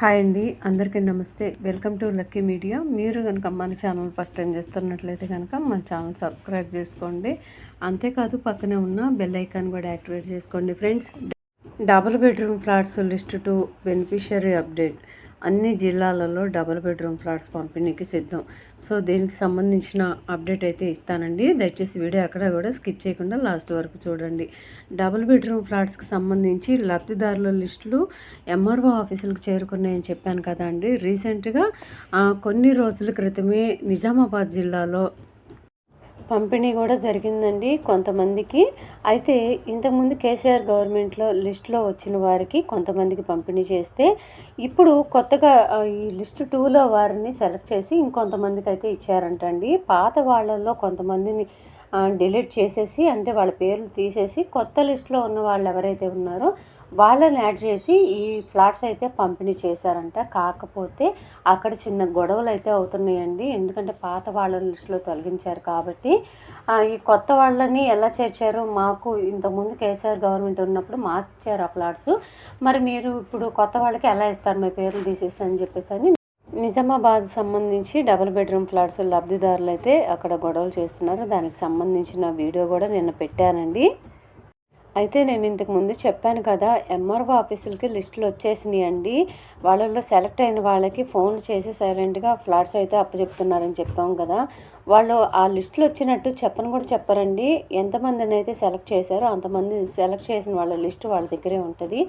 Hi అండి. అందరికీ నమస్తే. Welcome to lucky media. మీరు కనుక మన ఛానల్ ఫస్ట్ టైం చేస్తున్నట్లయితే కనుక మన ఛానల్ సబ్స్క్రైబ్ చేసుకోండి. అంతేకాదు పక్కనే ఉన్న బెల్ ఐకాన్ కూడా యాక్టివేట్ చేసుకోండి. Friends double bedroom flats list to beneficiary update. అన్ని జిల్లాలలో డబుల్ బెడ్రూమ్ ఫ్లాట్స్ పంపిణీకి సిద్ధం. సో దీనికి సంబంధించిన అప్డేట్ అయితే ఇస్తానండి. దయచేసి వీడియో అక్కడ కూడా స్కిప్ చేయకుండా లాస్ట్ వరకు చూడండి. డబుల్ బెడ్రూమ్ ఫ్లాట్స్కి సంబంధించి లబ్ధిదారుల లిస్టులు ఎంఆర్ఓ ఆఫీసులకు చేరుకున్నాయని చెప్పాను కదా అండి రీసెంట్గా కొన్ని రోజుల క్రితమే నిజామాబాద్ జిల్లాలో పంపిణీ కూడా జరిగిందండి కొంతమందికి. అయితే ఇంతకుముందు కేసీఆర్ గవర్నమెంట్లో లిస్ట్లో వచ్చిన వారికి కొంతమందికి పంపిణీ చేస్తే ఇప్పుడు కొత్తగా ఈ లిస్ట్ టూలో వారిని సెలెక్ట్ చేసి ఇంకొంతమందికి అయితే ఇచ్చారంటండి. పాత వాళ్ళల్లో కొంతమందిని డిలీట్ చేసేసి అంటే వాళ్ళ పేర్లు తీసేసి కొత్త లిస్ట్లో ఉన్న వాళ్ళు ఎవరైతే ఉన్నారో వాళ్ళని యాడ్ చేసి ఈ ఫ్లాట్స్ అయితే పంపిణీ చేశారంట. కాకపోతే అక్కడ చిన్న గొడవలు అయితే అవుతున్నాయండి. ఎందుకంటే పాత వాళ్ళ లిస్టులో తొలగించారు కాబట్టి ఈ కొత్త వాళ్ళని ఎలా చేర్చారు? మాకు ఇంతకుముందు కేసీఆర్ గవర్నమెంట్ ఉన్నప్పుడు మాకు ఇచ్చారు ఆ ఫ్లాట్స్. మరి మీరు ఇప్పుడు కొత్త వాళ్ళకి ఎలా ఇస్తారు? మీ పేర్లు తీసేసి అని చెప్పేసి అని నిజామాబాద్ సంబంధించి డబుల్ బెడ్రూమ్ ఫ్లాట్స్ లబ్ధిదారులు అయితే అక్కడ గొడవలు చేస్తున్నారు. దానికి సంబంధించిన వీడియో కూడా నిన్న పెట్టానండి. అయితే నేను ఇంతకు ముందు చెప్పాను కదా ఎంఆర్ఓ ఆఫీసులకి లిస్టులు వచ్చేసినాయి అండి. వాళ్ళల్లో సెలెక్ట్ అయిన వాళ్ళకి ఫోన్ చేసి సైలెంట్గా ఫ్లాట్స్ అయితే అప్పచెప్తున్నారని చెప్పాం కదా. వాళ్ళు ఆ లిస్టులు వచ్చినట్టు చెప్పను కూడా చెప్పారండి. ఎంతమందిని అయితే సెలెక్ట్ చేశారో అంతమంది సెలెక్ట్ చేసిన వాళ్ళ లిస్ట్ వాళ్ళ దగ్గరే ఉంటుంది.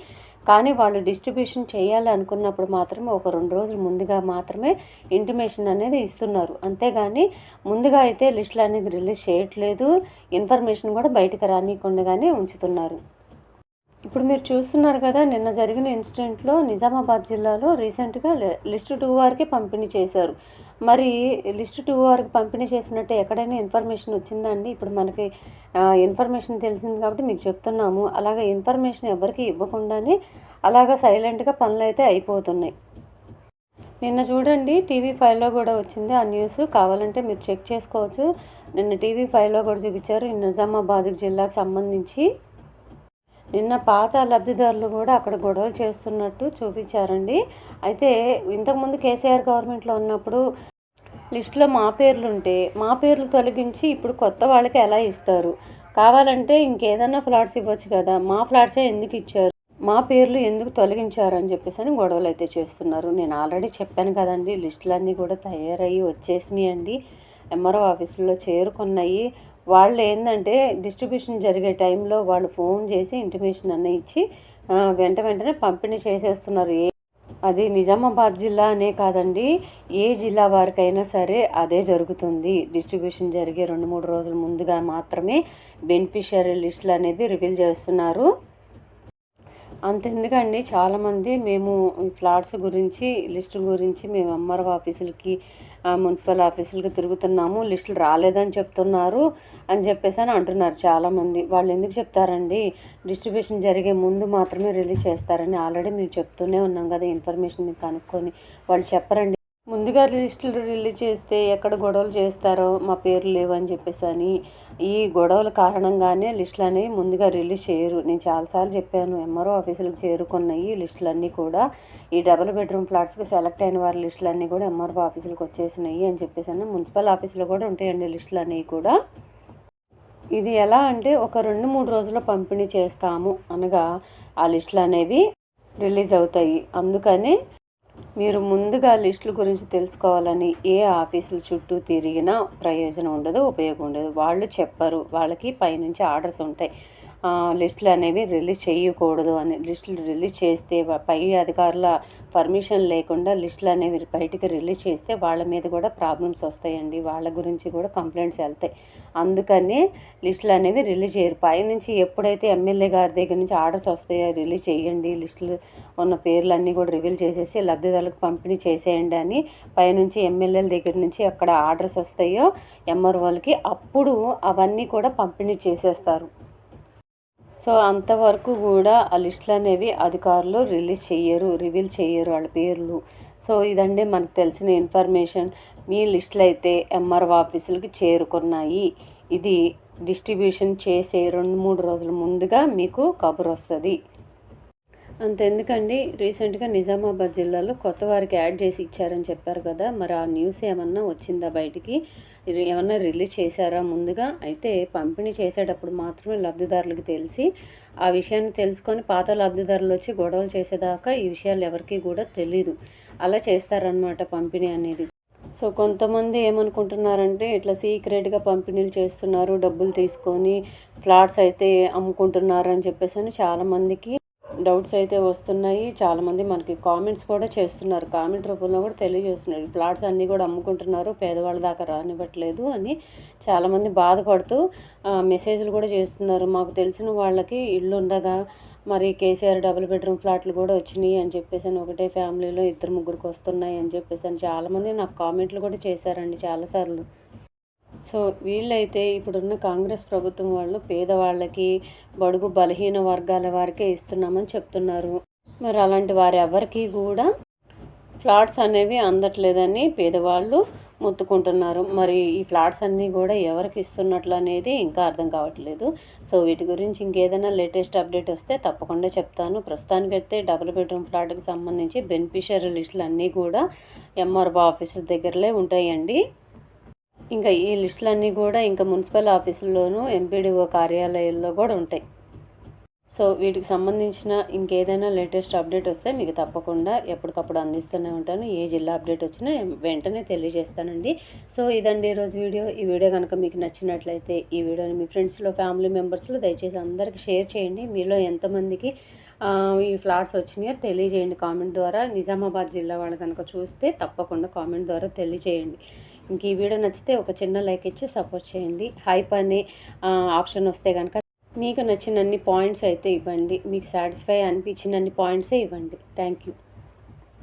కానీ వాళ్ళు డిస్ట్రిబ్యూషన్ చేయాలనుకున్నప్పుడు మాత్రమే ఒక రెండు రోజులు ముందుగా మాత్రమే ఇంటిమేషన్ అనేది ఇస్తున్నారు. అంతేగాని ముందుగా అయితే లిస్టులు అనేది రిలీజ్ చేయట్లేదు. ఇన్ఫర్మేషన్ కూడా బయటకు రానియకుండానే ఉంచుతున్నారు. ఇప్పుడు మీరు చూస్తున్నారు కదా నిన్న జరిగిన ఇన్సిడెంట్లో నిజామాబాద్ జిల్లాలో రీసెంట్గా లిస్ట్ టూ వారికి పంపిణీ చేశారు. మరి లిస్ట్ టూ వరకు పంపిణీ చేసినట్టు ఎక్కడైనా ఇన్ఫర్మేషన్ వచ్చిందండి? ఇప్పుడు మనకి ఇన్ఫర్మేషన్ తెలిసింది కాబట్టి మీకు చెప్తున్నాము. అలాగే ఇన్ఫర్మేషన్ ఎవరికి ఇవ్వకుండానే అలాగ సైలెంట్గా పనులు అయితే అయిపోతున్నాయి. నిన్న చూడండి టీవీ ఫైవ్లో కూడా వచ్చింది ఆ న్యూస్. కావాలంటే మీరు చెక్ చేసుకోవచ్చు. నిన్న టీవీ ఫైవ్లో కూడా చూపించారు నిజామాబాద్ జిల్లాకు సంబంధించి. నిన్న పాత లబ్ధిదారులు కూడా అక్కడ గొడవలు చేస్తున్నట్టు చూపించారండి. అయితే ఇంతకుముందు కేసీఆర్ గవర్నమెంట్లో ఉన్నప్పుడు లిస్టులో మా పేర్లు ఉంటే మా పేర్లు తొలగించి ఇప్పుడు కొత్త వాళ్ళకి ఎలా ఇస్తారు? కావాలంటే ఇంకేదన్నా ఫ్లాట్స్ ఇవ్వచ్చు కదా మా ఫ్లాట్సే ఎందుకు ఇచ్చారు? మా పేర్లు ఎందుకు తొలగించారు అని చెప్పేసి అని గొడవలు అయితే చేస్తున్నారు. నేను ఆల్రెడీ చెప్పాను కదండి లిస్టులన్నీ కూడా తయారయ్యి వచ్చేసినాయి అండి ఎంఆర్ఓ ఆఫీసులో చేరుకున్నాయి. వాళ్ళు ఏంటంటే డిస్ట్రిబ్యూషన్ జరిగే టైంలో వాళ్ళు ఫోన్ చేసి ఇంటిమేషన్ అన్నీ ఇచ్చి వెంట వెంటనే పంపిణీ చేసేస్తున్నారు. అది నిజామాబాద్ జిల్లా అనే కాదండి. ఏ జిల్లా వారికైనా సరే అదే జరుగుతుంది. డిస్ట్రిబ్యూషన్ జరిగే రెండు మూడు రోజుల ముందుగా మాత్రమే బెనిఫిషియరీ లిస్టులు అనేది రివీల్ చేస్తున్నారు. అంతెందుకండి. చాలామంది మేము ఫ్లాట్స్ గురించి లిస్టుల గురించి మేము ఎంఆర్ఓ ఆఫీసులకి మున్సిపల్ ఆఫీసులకి తిరుగుతున్నాము. లిస్టులు రాలేదని చెప్తున్నారు అని చెప్పేసి అని అంటున్నారు చాలామంది. వాళ్ళు ఎందుకు చెప్తారండి? డిస్ట్రిబ్యూషన్ జరిగే ముందు మాత్రమే రిలీజ్ చేస్తారని ఆల్రెడీ మేము చెప్తూనే ఉన్నాం కదా ఇన్ఫర్మేషన్ కనుక్కొని. వాళ్ళు చెప్పరండి. ముందుగా లిస్టులు రిలీజ్ చేస్తే ఎక్కడ గొడవలు చేస్తారో మా పేర్లు లేవని చెప్పేసి అని ఈ గొడవల కారణంగానే లిస్టులు అనేవి ముందుగా రిలీజ్ చేయరు. నేను చాలాసార్లు చెప్పాను ఎంఆర్ఓ ఆఫీసులకు చేరుకున్నాయి లిస్టులన్నీ కూడా ఈ డబుల్ బెడ్రూమ్ ఫ్లాట్స్కి సెలెక్ట్ అయిన వారి లిస్టులన్నీ కూడా ఎంఆర్ఓ ఆఫీసులకు వచ్చేసినాయి అని చెప్పేసి మున్సిపల్ ఆఫీసులో కూడా ఉంటాయండి లిస్టులు అనేవి కూడా. ఇది ఎలా అంటే ఒక రెండు మూడు రోజుల్లో పంపిణీ చేస్తాము అనగా ఆ లిస్టులు అనేవి రిలీజ్ అవుతాయి. అందుకని మీరు ముందుగా లిస్టుల గురించి తెలుసుకోవాలని ఏ ఆఫీసుల చుట్టూ తిరిగినా ప్రయోజనం ఉండదు ఉపయోగం ఉండదు. వాళ్ళు చెప్పరు. వాళ్ళకి పైనుంచి ఆర్డర్స్ ఉంటాయి. లిస్టులు అనేవి రిలీజ్ చేయకూడదు అని లిస్టులు రిలీజ్ చేస్తే పై అధికారుల పర్మిషన్ లేకుండా లిస్టులు అనేవి బయటికి రిలీజ్ చేస్తే వాళ్ళ మీద కూడా ప్రాబ్లమ్స్ వస్తాయండి. వాళ్ళ గురించి కూడా కంప్లైంట్స్ వెళ్తాయి. అందుకని లిస్టులు అనేవి రిలీజ్ చేయరు. పైనుంచి ఎప్పుడైతే ఎమ్మెల్యే గారి దగ్గర నుంచి ఆర్డర్స్ వస్తాయో రిలీజ్ చేయండి. లిస్టులు ఉన్న పేర్లు అన్నీ కూడా రివీల్ చేసేసి లబ్ధిదారులకు పంపిణీ చేసేయండి అని పైనుంచి ఎమ్మెల్యేల దగ్గర నుంచి ఎక్కడ ఆర్డర్స్ వస్తాయో ఎంఆర్ఓలకి అప్పుడు అవన్నీ కూడా పంపిణీ చేసేస్తారు. సో అంతవరకు కూడా ఆ లిస్టులు అనేవి అధికారులు రిలీజ్ చేయరు రివీల్ చేయరు వాళ్ళ పేర్లు. సో ఇదండి మనకు తెలిసిన ఇన్ఫర్మేషన్. మీ లిస్టులు అయితే ఎంఆర్ఓ ఆఫీసులకి చేరుకున్నాయి. ఇది డిస్ట్రిబ్యూషన్ చేసే రెండు మూడు రోజుల ముందుగా మీకు కబురు వస్తుంది అంతెందుకండి. రీసెంట్గా నిజామాబాద్ జిల్లాలో కొత్త వారికి యాడ్ చేసి ఇచ్చారని చెప్పారు కదా. మరి ఆ న్యూస్ ఏమన్నా వచ్చిందా బయటికి? ఏమన్నా రిలీజ్ చేశారా ముందుగా? అయితే పంపిణీ చేసేటప్పుడు మాత్రమే లబ్ధిదారులకు తెలిసి ఆ విషయాన్ని తెలుసుకొని పాత లబ్ధిదారులు వచ్చి గొడవలు చేసేదాకా ఈ విషయాలు ఎవరికీ కూడా తెలీదు. అలా చేస్తారనమాట పంపిణీ అనేది. సో కొంతమంది ఏమనుకుంటున్నారంటే ఇట్లా సీక్రెట్గా పంపిణీలు చేస్తున్నారు డబ్బులు తీసుకొని ఫ్లాట్స్ అయితే అమ్ముకుంటున్నారు అని చెప్పేసి అని చాలామందికి డౌట్స్ అయితే వస్తున్నాయి. చాలామంది మనకి కామెంట్స్ కూడా చేస్తున్నారు. కామెంట్ రూపంలో కూడా తెలియజేస్తున్నారు. ప్లాట్స్ అన్నీ కూడా అమ్ముకుంటున్నారు. పేదవాళ్ళ దాకా రానివ్వట్లేదు అని చాలామంది బాధపడుతూ మెసేజ్లు కూడా చేస్తున్నారు. మాకు తెలిసిన వాళ్ళకి ఇల్లు ఉండగా మరి కేసీఆర్ డబుల్ బెడ్రూమ్ ఫ్లాట్లు కూడా వచ్చినాయి అని చెప్పేసి అని ఒకటే ఫ్యామిలీలో ఇద్దరు ముగ్గురికి వస్తున్నాయి అని చెప్పేసి అని చాలామంది నాకు కామెంట్లు కూడా చేశారండి చాలాసార్లు. సో వీళ్ళైతే ఇప్పుడున్న కాంగ్రెస్ ప్రభుత్వం వాళ్ళు పేదవాళ్ళకి బడుగు బలహీన వర్గాల వారికే ఇస్తున్నామని చెప్తున్నారు. మరి అలాంటి వారు ఎవరికి కూడా ఫ్లాట్స్ అనేవి అందట్లేదని పేదవాళ్ళు మొత్తుకుంటున్నారు. మరి ఈ ఫ్లాట్స్ అన్నీ కూడా ఎవరికి ఇస్తున్నట్లు అనేది ఇంకా అర్థం కావట్లేదు. సో వీటి గురించి ఇంకేదైనా లేటెస్ట్ అప్డేట్ వస్తే తప్పకుండా చెప్తాను. ప్రస్తుతానికైతే డబుల్ బెడ్రూమ్ ఫ్లాట్కి సంబంధించి బెనిఫిషియరీ లిస్టులు అన్నీ కూడా ఎంఆర్ఓ ఆఫీసుల దగ్గరలే ఉంటాయండి. ఇంకా ఈ లిస్టులన్నీ కూడా ఇంకా మున్సిపల్ ఆఫీసుల్లోనూ ఎంపీడీఓ కార్యాలయాల్లో కూడా ఉంటాయి. సో వీటికి సంబంధించిన ఇంకేదైనా లేటెస్ట్ అప్డేట్ వస్తే మీకు తప్పకుండా ఎప్పటికప్పుడు అందిస్తూనే ఉంటాను. ఏ జిల్లా అప్డేట్ వచ్చినా వెంటనే తెలియజేస్తానండి. సో ఇదండి ఈరోజు వీడియో. ఈ వీడియో కనుక మీకు నచ్చినట్లయితే ఈ వీడియోని మీ ఫ్రెండ్స్లో ఫ్యామిలీ మెంబర్స్లో దయచేసి అందరికీ షేర్ చేయండి. మీలో ఎంతమందికి ఈ ఫ్లాట్స్ వచ్చినాయో తెలియజేయండి కామెంట్ ద్వారా. నిజామాబాద్ జిల్లా వాళ్ళు కనుక చూస్తే తప్పకుండా కామెంట్ ద్వారా తెలియజేయండి. ఇంక ఈ వీడియో నచ్చితే ఒక చిన్న లైక్ ఇచ్చి సపోర్ట్ చేయండి. హైప్ అనే ఆప్షన్ వస్తే కనుక మీకు నచ్చినన్ని పాయింట్స్ అయితే ఇవ్వండి. మీకు సాటిస్ఫై అనిపించినన్ని పాయింట్సే ఇవ్వండి. Thank you.